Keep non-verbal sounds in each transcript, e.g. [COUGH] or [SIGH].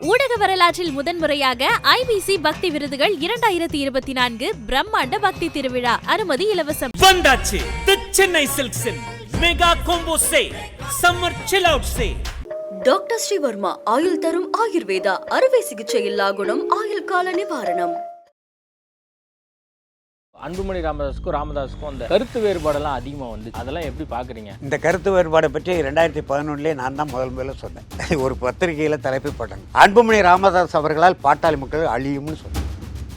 ஊடக வரலாற்றில் முதன்முறையாக ஐபிசி பக்தி விருதுகள் இரண்டாயிரத்தி இருபத்தி நான்கு பிரம்மாண்ட பக்தி திருவிழா. அனுமதி இலவசம். வந்தாச்சு. தி சென்னை சில்க்ஸின் மெகா கோம்போ சே சம்மர் சில் அவுட் சே டாக்டர் ஸ்ரீவர்மா ஆயுள் தரும் ஆயுர்வேதா அறுவை சிகிச்சை இல்லா குணம் ஆயுள் கால நிவாரணம். அன்புமணி ராமதாஸுக்கும் ராமதாஸுக்கும் அந்த கருத்து வேறுபாடெல்லாம் அதிகமாக வந்து அதெல்லாம் எப்படி பார்க்குறீங்க இந்த கருத்து வேறுபாடை பற்றி ரெண்டாயிரத்தி பதினொன்றுலேயே நான் தான் முதல் முதல்ல சொன்னேன். [LAUGHS] ஒரு பத்திரிகையில் தலைப்பு போட்டாங்க. அன்புமணி ராமதாஸ் அவர்களால் பாட்டாளி மக்கள் அழியும்னு சொன்னேன்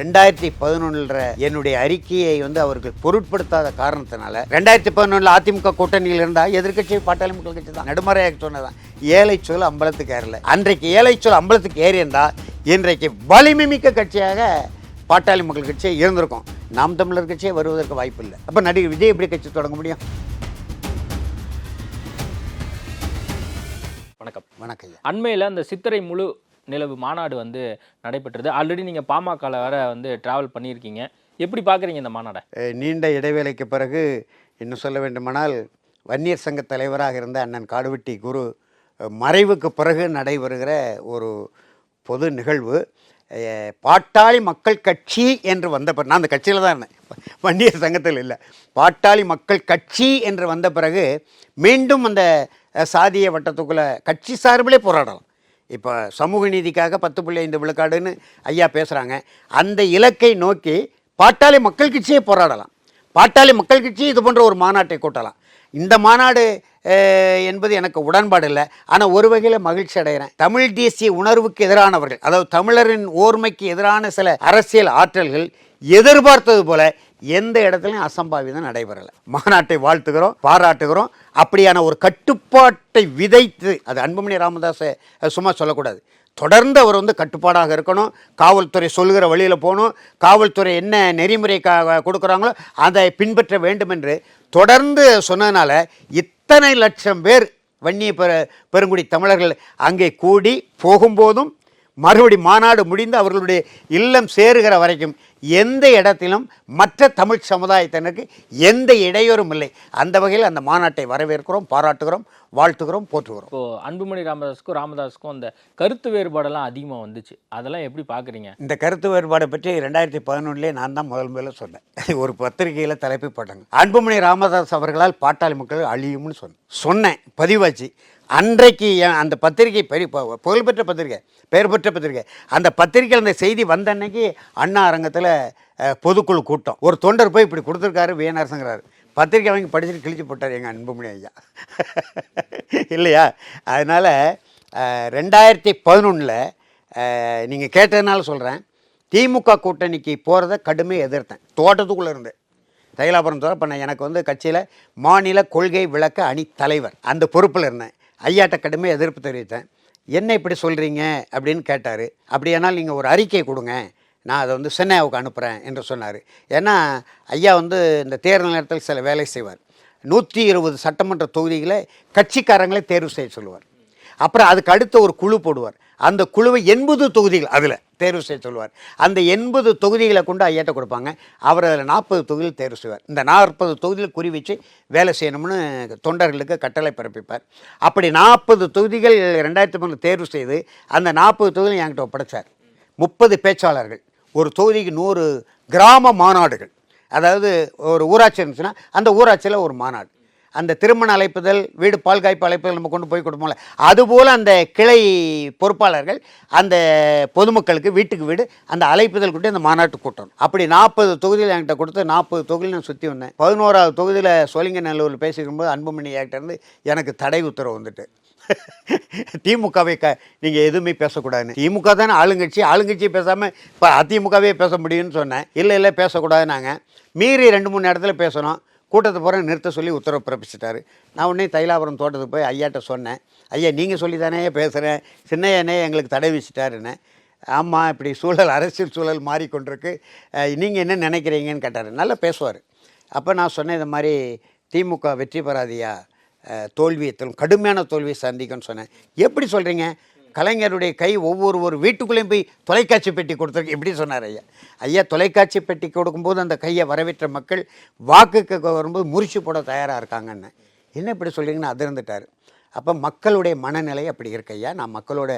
ரெண்டாயிரத்தி பதினொன்றுல என்னுடைய அறிக்கையை வந்து அவர்கள் பொருட்படுத்தாத காரணத்தினால ரெண்டாயிரத்தி பதினொன்றில் அதிமுக கூட்டணியில் இருந்தால் எதிர்கட்சி பாட்டாளி மக்கள் கட்சி தான். நடுமறையாக சொன்னதான். ஏழை சொல் அம்பலத்துக்கு ஏறல. அன்றைக்கு ஏழை சொல் அம்பலத்துக்கு ஏறி இருந்தால் இன்றைக்கு வலிமை மிக்க கட்சியாக பாட்டாளி மக்கள் கட்சியே இருந்திருக்கும். நாம் தமிழர் கட்சியே வருவதற்கு வாய்ப்பு இல்லை அப்போ நடிகர் விஜய் எப்படி கட்சி தொடங்க முடியும்? வணக்கம். வணக்கம் அண்மையில் அந்த சித்திரை முழு நிலவு மாநாடு வந்து நடைபெற்றது. ஆல்ரெடி நீங்கள் பாமகவில் வேற வந்து டிராவல் பண்ணியிருக்கீங்க. எப்படி பார்க்குறீங்க இந்த மாநாடை? நீண்ட இடைவேளைக்கு பிறகு இன்னும் சொல்ல வேண்டுமானால் வன்னியர் சங்க தலைவராக இருந்த அண்ணன் காடுவெட்டி குரு மறைவுக்கு பிறகு நடைபெறுகிற ஒரு பொது நிகழ்வு. பாட்டாளி மக்கள் கட்சி என்று வந்த பிறகு நான் அந்த கட்சியில் தான் இருந்தேன். வண்டியர் சங்கத்தில் இல்லை. பாட்டாளி மக்கள் கட்சி என்று வந்த பிறகு மீண்டும் அந்த சாதிய வட்டத்துக்குள்ளே கட்சி சார்பிலே போராடலாம். இப்போ சமூக நீதிக்காக பத்து புள்ளி ஐந்து விழுக்காடுன்னு ஐயா பேசுகிறாங்க அந்த இலக்கை நோக்கி பாட்டாளி மக்கள் கட்சியே போராடலாம். பாட்டாளி மக்கள் கட்சி இது போன்ற ஒரு மாநாட்டை கூட்டலாம். இந்த மாநாடு என்பது எனக்கு உடன்பாடு இல்லை. ஆனால் ஒரு வகையில் மகிழ்ச்சி அடைகிறேன் தமிழ் தேசிய உணர்வுக்கு எதிரானவர்கள் அதாவது தமிழரின் ஓர்மைக்கு எதிரான சில அரசியல் ஆற்றல்கள் எதிர்பார்த்தது போல எந்த இடத்துலையும் அசம்பாவிதம் நடைபெறலை. மாநாட்டை வாழ்த்துகிறோம் பாராட்டுகிறோம். அப்படியான ஒரு கட்டுப்பாட்டை விதைத்து அது அன்புமணி ராமதாஸை சும்மா சொல்லக்கூடாது. தொடர்ந்து அவர் வந்து கட்டுப்பாடாக இருக்கணும். காவல்துறை சொல்லுகிற வழியில் போகணும். காவல்துறை என்ன நெறிமுறை கா கொடுக்குறாங்களோ அதை பின்பற்ற வேண்டும் என்று தொடர்ந்து சொன்னதுனால இத்தனை லட்சம் பேர் வன்னிய பெரு பெருங்குடி தமிழர்கள் அங்கே கூடி போகும்போதும் மறுபடி மாநாடு முடிந்து அவர்களுடைய இல்லம் சேருகிற வரைக்கும் எந்த இடத்திலும் மற்ற தமிழ் சமுதாயத்தினருக்கு எந்த இடையூறும் இல்லை. அந்த வகையில் அந்த மாநாட்டை வரவேற்கிறோம் பாராட்டுகிறோம் வாழ்த்துகிறோம் போற்றுகிறோம். இப்போ அன்புமணி ராமதாஸுக்கும் ராமதாஸுக்கும் அந்த கருத்து வேறுபாடெல்லாம் அதிகமாக வந்துச்சு. அதெல்லாம் எப்படி பார்க்குறீங்க இந்த கருத்து வேறுபாடை பற்றி ரெண்டாயிரத்தி பதினொன்றுலேயே நான் தான் முதல் முதல்ல சொன்னேன். [LAUGHS] ஒரு பத்திரிகையில் தலைப்பு போட்டாங்க. அன்புமணி ராமதாஸ் அவர்களால் பாட்டாளி மக்கள் அழியும்னு சொன்னேன். சொன்னேன் பதிவாச்சு. அன்றைக்கு அந்த பத்திரிகை பெரிய புகழ்பெற்ற பத்திரிகை பெயர் பெற்ற பத்திரிகை அந்த பத்திரிகையில் அந்த செய்தி வந்த அன்னைக்கு அண்ணா அரங்கத்தில் பொதுக்குழு கூட்டம். ஒரு தொண்டர் போய் இப்படி கொடுத்துருக்காரு வீணரசுங்கிறார் பத்திரிக்கை வாங்கி படிச்சுட்டு கிழிச்சு போட்டார் எங்கள் அன்புமணி ஐயா. [LAUGHS] இல்லையா? அதனால் ரெண்டாயிரத்தி பதினொன்றில் நீங்கள் கேட்டதுனால சொல்கிறேன் திமுக கூட்டணிக்கு போகிறத கடுமையாக எதிர்த்தேன். தோட்டத்துக்குள்ளே இருந்து தைலாபுரம் தோற பண்ண எனக்கு வந்து கட்சியில் மாநில கொள்கை விளக்க அணி தலைவர். அந்த பொறுப்பில் இருந்தேன். ஐயாட்ட கடுமை எதிர்ப்பு தெரிவித்தேன். என்ன இப்படி சொல்கிறீங்க அப்படின்னு கேட்டார். அப்படியானால் நீங்கள் ஒரு அறிக்கை கொடுங்க. நான் அதை வந்து சென்னையாவுக்கு அனுப்புகிறேன் என்று சொன்னார். ஏன்னா ஐயா வந்து இந்த தேர்தல் நேரத்தில் சில வேலை செய்வார். நூற்றி இருபது சட்டமன்ற தொகுதிகளை கட்சிக்காரங்களே தேர்வு செய்ய சொல்லுவார். அப்புறம் அதுக்கு அடுத்த ஒரு குழு போடுவார். அந்த குழுவை எண்பது தொகுதிகள் அதில் தேர்வு செய்ய சொல்லுவார். அந்த எண்பது தொகுதிகளை கொண்டு ஐயாட்ட கொடுப்பாங்க. அவர் அதில் நாற்பது தொகுதியில் தேர்வு செய்வார். இந்த நாற்பது தொகுதியில் குறி வச்சு வேலை செய்யணும்னு தொண்டர்களுக்கு கட்டளை பிறப்பிப்பார். அப்படி நாற்பது தொகுதிகள் ரெண்டாயிரத்தி மூணு தேர்வு செய்து அந்த நாற்பது தொகுதியில் என்கிட்ட ஒப்படைச்சார். முப்பது பேச்சாளர்கள். ஒரு தொகுதிக்கு நூறு கிராம மாநாடுகள். அதாவது ஒரு ஊராட்சி இருந்துச்சுன்னா அந்த ஊராட்சியில் ஒரு மாநாடு. அந்த திருமண அழைப்புதல் வீடு பால் காய்ப்பு அழைப்புதல் நம்ம கொண்டு போய் கொடுப்போம்ல. அதுபோல் அந்த கிளை பொறுப்பாளர்கள் அந்த பொதுமக்களுக்கு வீட்டுக்கு வீடு அந்த அழைப்புதல் கொண்டு அந்த மாநாட்டு கூட்டம். அப்படி நாற்பது தொகுதியில் என்கிட்ட கொடுத்து நாற்பது தொகுதியில் நான் சுற்றி வந்தேன். பதினோராவது தொகுதியில் சோழிங்கநல்லூரில் பேசிக்கும்போது அன்புமணி இருந்து எனக்கு தடை உத்தரவு வந்துட்டு. [LAUGHS] திமுகவை க நீங்கள் எதுவுமே பேசக்கூடாதுன்னு. திமுக தானே ஆளுங்கட்சி ஆளுங்கட்சியை பேசாமல் இப்போ அதிமுகவே பேச முடியும்னு சொன்னேன். இல்லை இல்லை பேசக்கூடாது நாங்கள் மீறி ரெண்டு மூணு இடத்துல பேசணும். கூட்டத்தை பூரா நிறுத்த சொல்லி உத்தரவு பிறப்பிச்சிட்டாரு. நான் உடனே தைலாபுரம் தோட்டத்துக்கு போய் ஐயாட்ட சொன்னேன். ஐயா நீங்கள் சொல்லி தானே பேசுகிறேன் சின்னையனே எங்களுக்கு தடை வச்சுட்டாருன்னு ஆமாம் இப்படி சூழல் அரசியல் சூழல் மாறிக்கொண்டிருக்கு. நீங்கள் என்ன நினைக்கிறீங்கன்னு கேட்டார். நல்லா பேசுவார். அப்போ நான் சொன்னேன் இந்த மாதிரி திமுக வெற்றி பெறாதியா? அஹ், தோல்வியை கடுமையான தோல்வியை சந்திக்கும்னு சொன்னேன். எப்படி சொல்கிறீங்க கலைஞருடைய கை ஒவ்வொரு ஒரு வீட்டுக்குள்ளேயும் போய் தொலைக்காட்சி பெட்டி கொடுத்துருக்கு எப்படி சொன்னார் ஐயா. ஐயா தொலைக்காட்சி பெட்டி கொடுக்கும்போது அந்த கையை வரவேற்ற மக்கள் வாக்குக்கு வரும்போது முறிச்சு போட தயாராக இருக்காங்கன்னு. என்ன இப்படி சொல்கிறீங்கன்னு அதிர்ந்துட்டார். அப்போ மக்களுடைய மனநிலை அப்படி இருக்கையா நான் மக்களோட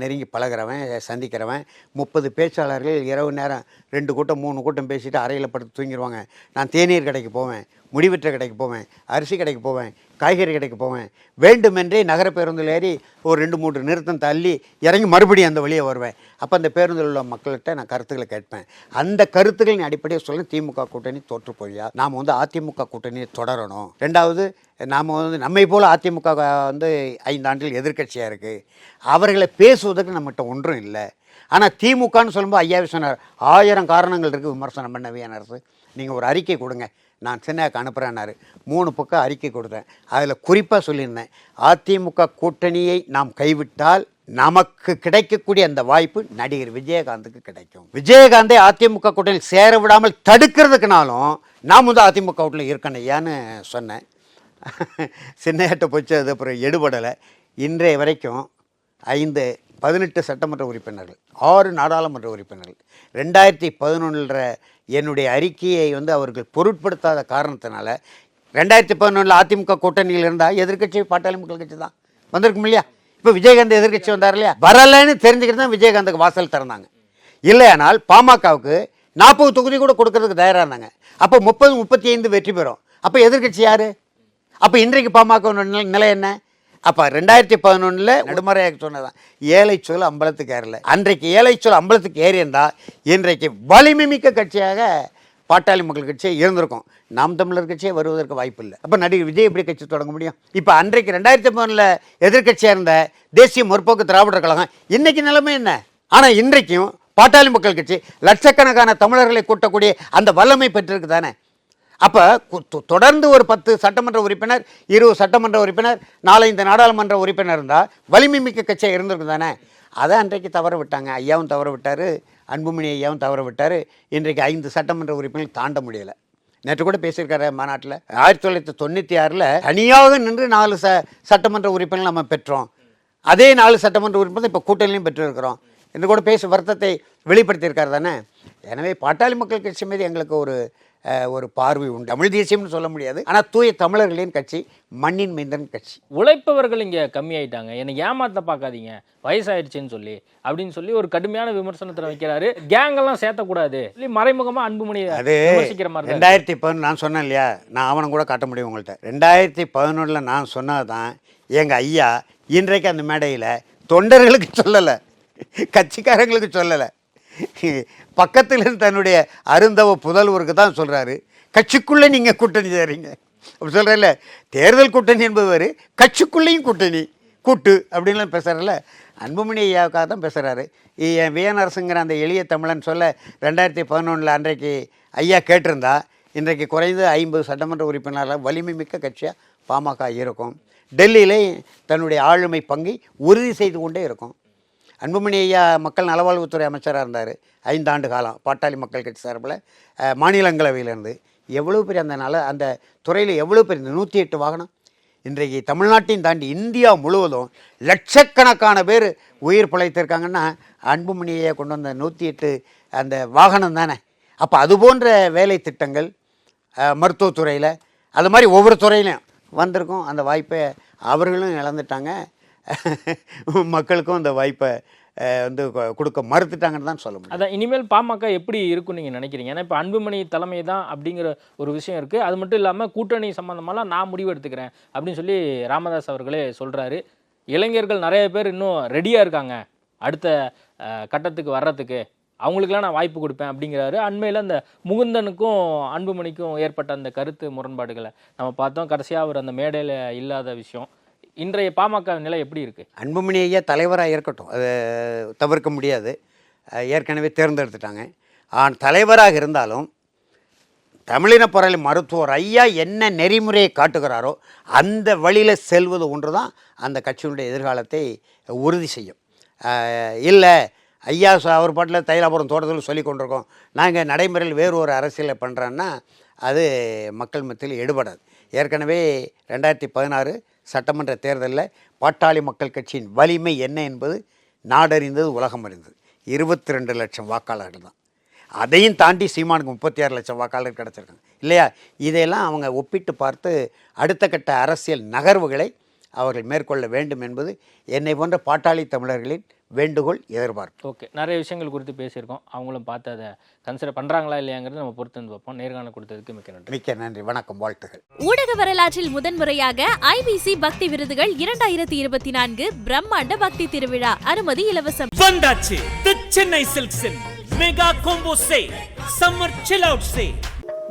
நெருங்கி பழகுறவன் சந்திக்கிறவன் முப்பது பேச்சாளர்கள் இரவு நேரம் ரெண்டு கூட்டம் மூணு கூட்டம் பேசிட்டு அறையில் படுத்து தூங்கிடுவாங்க நான் தேநீர் கடைக்கு போவேன். முடிவெற்ற கடைக்கு போவேன் அரிசி கடைக்கு போவேன் காய்கறி கடைக்கு போவேன். வேண்டுமென்றே நகர பேருந்தில் ஏறி ஒரு ரெண்டு மூன்று நிறுத்தம் தள்ளி இறங்கி மறுபடியும் அந்த வழியை வருவேன். அப்போ அந்த பேருந்தில் உள்ள மக்கள்கிட்ட நான் கருத்துக்களை கேட்பேன். அந்த கருத்துக்களின் அடிப்படையில் சொல்ல திமுக கூட்டணி தோற்று போயா நாம் வந்து அதிமுக கூட்டணியை தொடரணும். ரெண்டாவது நாம் வந்து நம்மை போல் அதிமுக வந்து ஐந்தாண்டில் எதிர்க்கட்சியாக இருக்குது அவர்களை பேசுவதற்கு நம்மகிட்ட ஒன்றும் இல்லை. ஆனால் திமுகன்னு சொல்லும்போது ஐயா சொன்னார் ஆயிரம் காரணங்கள் இருக்குது விமர்சனம் பண்ண வியன் அரசு. நீங்கள் ஒரு அறிக்கை கொடுங்க. நான் சின்னாக்கு அனுப்புகிறேன்னாரு மூணு பக்கம் அறிக்கை கொடுத்தேன். அதில் குறிப்பாக சொல்லியிருந்தேன். அதிமுக கூட்டணியை நாம் கைவிட்டால் நமக்கு கிடைக்கக்கூடிய அந்த வாய்ப்பு நடிகர் விஜயகாந்துக்கு கிடைக்கும். விஜயகாந்தை அதிமுக கூட்டணியில் சேர விடாமல் தடுக்கிறதுக்குனாலும் நாம் வந்து அதிமுக கூட்டணியில் இருக்கணையான்னு சொன்னேன். சின்னையாட்ட போச்சு அது அப்புறம் எடுபடலை. இன்றைய வரைக்கும் ஐந்து பதினெட்டு சட்டமன்ற உறுப்பினர்கள் ஆறு நாடாளுமன்ற உறுப்பினர்கள் ரெண்டாயிரத்தி பதினொன்றில் என்னுடைய அறிக்கையை வந்து அவர்கள் பொருட்படுத்தாத காரணத்தினால ரெண்டாயிரத்தி பதினொன்றில் அதிமுக கூட்டணியில் இருந்தால் எதிர்க்கட்சி பாட்டாளி மக்கள் கட்சி தான். வந்திருக்கும் இல்லையா? இப்போ விஜயகாந்த் எதிர்கட்சி வந்தார் இல்லையா? வரலன்னு தெரிஞ்சுக்கிட்டு தான் விஜயகாந்துக்கு வாசல் திறந்தாங்க. இல்லையானால் பாமகவுக்கு நாற்பது தொகுதி கூட கொடுக்கறதுக்கு தயாராக இருந்தாங்க. அப்போ முப்பது முப்பத்தி ஐந்து வெற்றி பெறும். அப்போ எதிர்க்கட்சி யார்? அப்போ இன்றைக்கு பாமக நிலை என்ன? அப்போ ரெண்டாயிரத்தி பதினொன்றில் நடுமறையாக சொன்னதான். ஏழை சொல் அம்பலத்துக்கு ஏறல. அன்றைக்கு ஏழை சொல் அம்பலத்துக்கு ஏறி இருந்தால் இன்றைக்கு வலிமை மிக்க கட்சியாக பாட்டாளி மக்கள் கட்சியே இருந்திருக்கும். நாம் தமிழர் கட்சியே வருவதற்கு வாய்ப்பு இல்லை அப்போ நடிகர் விஜய் எப்படி கட்சி தொடங்க முடியும்? இப்போ அன்றைக்கு ரெண்டாயிரத்தி பதினொன்றில் எதிர்க்கட்சியாக இருந்த தேசிய முற்போக்கு திராவிடர் கழகம் இன்னைக்கு நிலைமை என்ன? ஆனால் இன்றைக்கும் பாட்டாளி மக்கள் கட்சி லட்சக்கணக்கான தமிழர்களை கூட்டக்கூடிய அந்த வல்லமை பெற்றிருக்கு தானே அப்போ தொடர்ந்து ஒரு பத்து சட்டமன்ற உறுப்பினர் இருபது சட்டமன்ற உறுப்பினர் நாலஞ்சு நாடாளுமன்ற உறுப்பினர் இருந்தால் வலிமை மிக்க கட்சியாக இருந்திருக்கு தானே? அதை அன்றைக்கு தவற விட்டாங்க. ஐயாவும் தவற விட்டார். அன்புமணி ஐயாவும் தவற விட்டார். இன்றைக்கு ஐந்து சட்டமன்ற உறுப்பினர் தாண்ட முடியலை. நேற்று கூட பேசியிருக்காரு மாநாட்டில் ஆயிரத்தி தொள்ளாயிரத்தி தொண்ணூற்றி ஆறில் தனியாக நின்று நாலு ச சட்டமன்ற உறுப்பினர் நம்ம பெற்றோம். அதே நாலு சட்டமன்ற உறுப்பினர் இப்போ கூட்டணியும் பெற்றிருக்கிறோம். என்று கூட பேச வருத்தத்தை வெளிப்படுத்தியிருக்காரு தானே? எனவே பாட்டாளி மக்கள் கட்சி மீது எங்களுக்கு ஒரு ஒரு பார்வை உண்டு. தமிழ் தேசியம்னு சொல்ல முடியாது. ஆனால் தூய தமிழர்களின் கட்சி மண்ணின் மைந்தன் கட்சி. உழைப்பவர்கள் இங்கே கம்மியாயிட்டாங்க. என்னை ஏமாத்த பார்க்காதீங்க வயசாயிடுச்சுன்னு சொல்லி அப்படின்னு சொல்லி ஒரு கடுமையான விமர்சனத்தில் வைக்கிறாரு. கேங் எல்லாம் சேர்த்தக்கூடாது. சொல்லி மறைமுகமா அன்புமணி அது விமர்சிக்கிற மாதிரி. ரெண்டாயிரத்தி பதினொன்று நான் சொன்னேன் இல்லையா? நான் அவனை கூட காட்ட முடியும் உங்கள்கிட்ட ரெண்டாயிரத்தி பதினொன்றில் நான் சொன்னது தான் எங்கள் ஐயா இன்றைக்கு அந்த மேடையில் தொண்டர்களுக்கு சொல்லலை. கட்சிக்காரங்களுக்கு சொல்லலை. பக்கத்தில் இருந்து தன்னுடைய அருந்தவ புதல்வருக்கு தான் சொல்கிறாரு கட்சிக்குள்ளே நீங்கள் கூட்டணி செய்கிறீங்க அப்படி சொல்கிறல்ல தேர்தல் கூட்டணி என்பது வேறு கட்சிக்குள்ளேயும் கூட்டணி கூட்டு அப்படின்லாம் பேசுகிறல்ல அன்புமணி ஐயாவுக்காக தான் பேசுகிறாரு என் வியனரசுங்கிற அந்த எளிய தமிழன் சொல்ல ரெண்டாயிரத்தி பதினொன்றில் அன்றைக்கு ஐயா கேட்டிருந்தா இன்றைக்கு குறைந்து ஐம்பது சட்டமன்ற உறுப்பினர்கள் வலிமை மிக்க கட்சியாக பாமக இருக்கும். டெல்லியிலே தன்னுடைய ஆளுமை பங்கை உறுதி செய்து கொண்டே இருக்கும். அன்புமணி ஐயா மக்கள் நலவாழ்வுத்துறை அமைச்சராக இருந்தார். ஐந்தாண்டு காலம் பாட்டாளி மக்கள் கட்சி சார்பில் மாநிலங்களவையிலேருந்து. எவ்வளோ பெரிய அந்த நல அந்த துறையில் எவ்வளோ பெரிய இந்த நூற்றி எட்டு வாகனம்? இன்றைக்கு தமிழ்நாட்டையும் தாண்டி இந்தியா முழுவதும் லட்சக்கணக்கான பேர் உயிர் பிழைத்திருக்காங்கன்னா அன்புமணியை கொண்டு வந்த நூற்றி எட்டு அந்த வாகனம் தானே? அப்போ அது போன்ற வேலை திட்டங்கள் மருத்துவத்துறையில் அது மாதிரி ஒவ்வொரு துறையிலையும் வந்திருக்கும். அந்த வாய்ப்பை அவர்களும் இழந்துட்டாங்க. [LAUGHS] மக்களுக்கும் அந்த வாய்ப்பை வந்து கொடுக்க மறுத்துட்டாங்கன்னு தான் சொல்ல முடியும். அதான் இனிமேல் பாமக எப்படி இருக்கும்னு நீங்கள் நினைக்கிறீங்க? ஏன்னா இப்போ அன்புமணி தலைமை தான் அப்படிங்கிற ஒரு விஷயம் இருக்குது அது மட்டும் இல்லாமல் கூட்டணி சம்மந்தமாலாம் நான் முடிவு எடுத்துக்கிறேன் அப்படின்னு சொல்லி ராமதாஸ் அவர்களே சொல்கிறாரு இளைஞர்கள் நிறைய பேர் இன்னும் ரெடியாக இருக்காங்க அடுத்த கட்டத்துக்கு வர்றதுக்கு. அவங்களுக்கெல்லாம் நான் வாய்ப்பு கொடுப்பேன் அப்படிங்கிறாரு. அண்மையில் அந்த முகுந்தனுக்கும் அன்புமணிக்கும் ஏற்பட்ட அந்த கருத்து முரண்பாடுகளை நம்ம பார்த்தோம். கடைசியாக அவர் அந்த மேடையில் இல்லாத விஷயம். இன்றைய பாமக நிலை எப்படி இருக்குது அன்புமணி ஐயா தலைவராக இருக்கட்டும். அது தவிர்க்க முடியாது. ஏற்கனவே தேர்ந்தெடுத்துட்டாங்க. ஆன் தலைவராக இருந்தாலும் தமிழின பொருள் மருத்துவர் ஐயா என்ன நெறிமுறையை காட்டுகிறாரோ அந்த வழியில் செல்வது ஒன்று தான் அந்த கட்சியினுடைய எதிர்காலத்தை உறுதி செய்யும். இல்லை ஐயா அவர் பாட்டில் தைலாபுரம் தோட்டத்தில் சொல்லி கொண்டிருக்கோம். நாங்கள் நடைமுறையில் வேறு ஒரு அரசியலை பண்ணுறோன்னா அது மக்கள் மத்தியில் எடுபடாது. ஏற்கனவே ரெண்டாயிரத்தி பதினாறு சட்டமன்ற தேர்தலில் பாட்டாளி மக்கள் கட்சியின் வலிமை என்ன என்பது நாடறிந்தது உலகம் அறிந்தது. இருபத்தி ரெண்டு லட்சம் வாக்காளர்கள் தான். அதையும் தாண்டி சீமானுக்கு முப்பத்தி ஆறு லட்சம் வாக்காளர் கிடச்சிருக்காங்க. இல்லையா? இதையெல்லாம் அவங்க ஒப்பிட்டு பார்த்து அடுத்த கட்ட அரசியல் நகர்வுகளை அவர்கள் மேற்கொள்ள வேண்டும் என்பது என்னை போன்ற பாட்டாளி தமிழர்களின் வேண்டுகோள் எதிர்பார்ப்பு. ஓகே நிறைய விஷயங்கள் குறித்து பேசியிருக்கோம். அவங்களும் பார்த்து அதை கன்சிடர் பண்ணுறாங்களா இல்லையாங்கிறத நம்ம பொறுத்து வந்து பார்ப்போம். நேர்காணல் கொடுத்ததுக்கு மிக்க நன்றி. மிக்க நன்றி. வணக்கம். வாழ்த்துகள். ஊடக வரலாற்றில் முதன்முறையாக ஐபிசி பக்தி விருதுகள் இரண்டாயிரத்தி இருபத்தி நான்கு பிரம்மாண்ட பக்தி திருவிழா. அனுமதி இலவசம். வந்தாச்சு. தி சென்னை சில்க்ஸின் மெகா கோம்போ சே சம்மர் சில் அவுட் சே